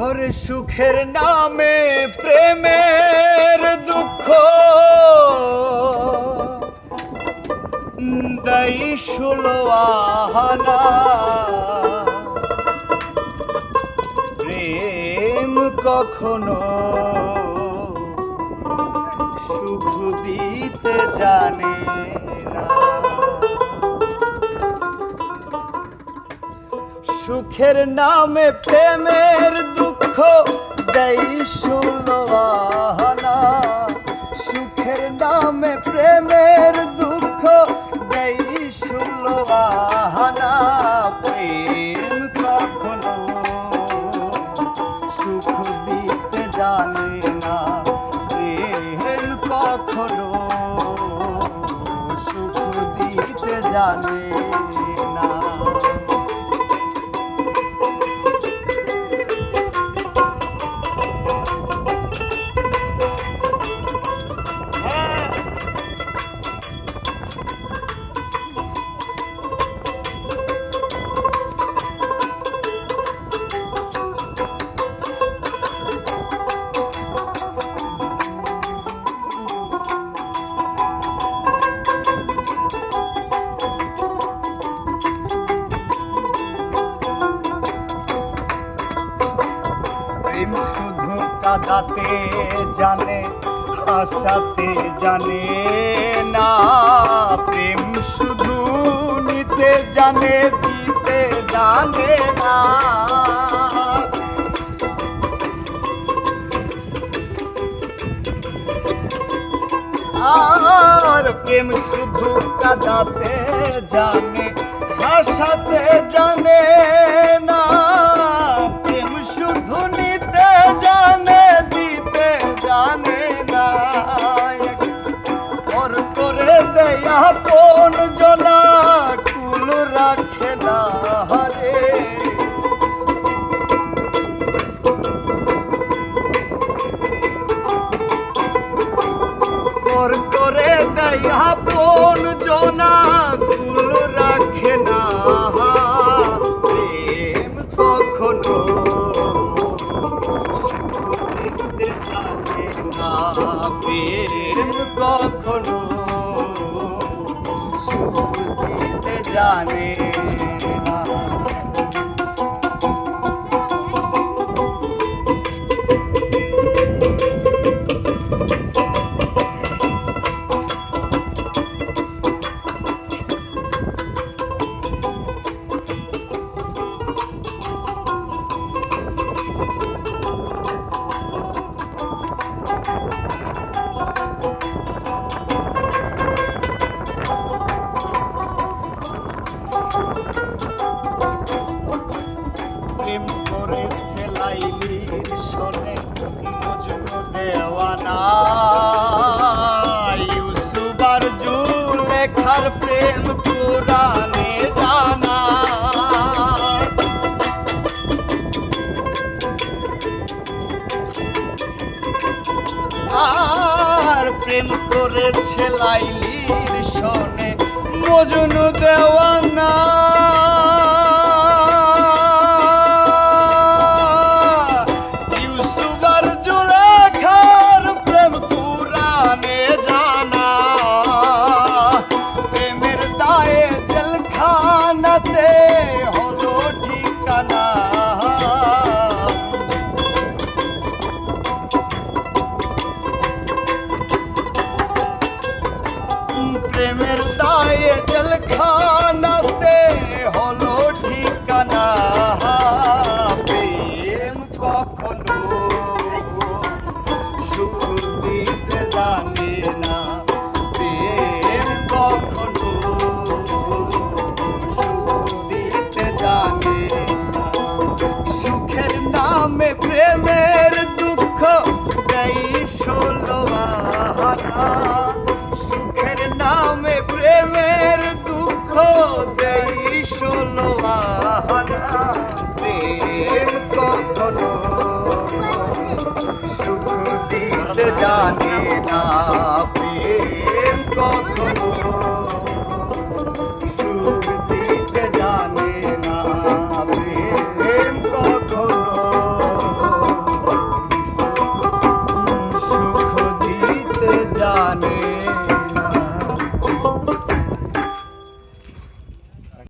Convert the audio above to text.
ওর সুখের নামে প্রেমের দুঃখ। দাই ষোলো আহানা। প্রেম কখনো সুখ দিতে জানে না। সুখের নামে প্রেমের দুঃখ দেই সুলবাহানা সুখের নামে প্রেমের দুঃখ দেই সুলবাহানা প্রেম কখনো সুখ দিতে জানে না। প্রেম কখনো সুখ দিতে জানে শুধু কাদাতে জানে হাসাতে জানে না, প্রেম শুধু নিতে জানে, দিতে জানে না। আর প্রেম শুধু কাদাতে জানে হাসাতে জানে পর করে দেয়া কোন জনা, কুল রাখে না রে পর করে দেয়া কোন জনা, কুল রাখে না প্রেম কখনো না, প্রেম কখনো দিতে জানে করেছে লাইলির শোনে মজনু দেওয়ানা ইউসুফ আর লেখার প্রেম কোরআনে জানা। আর প্রেম করেছে লাইলির শোনে মজনু দেওয়ানা কখনো সুখ দিতে জানে না প্রেম কখনো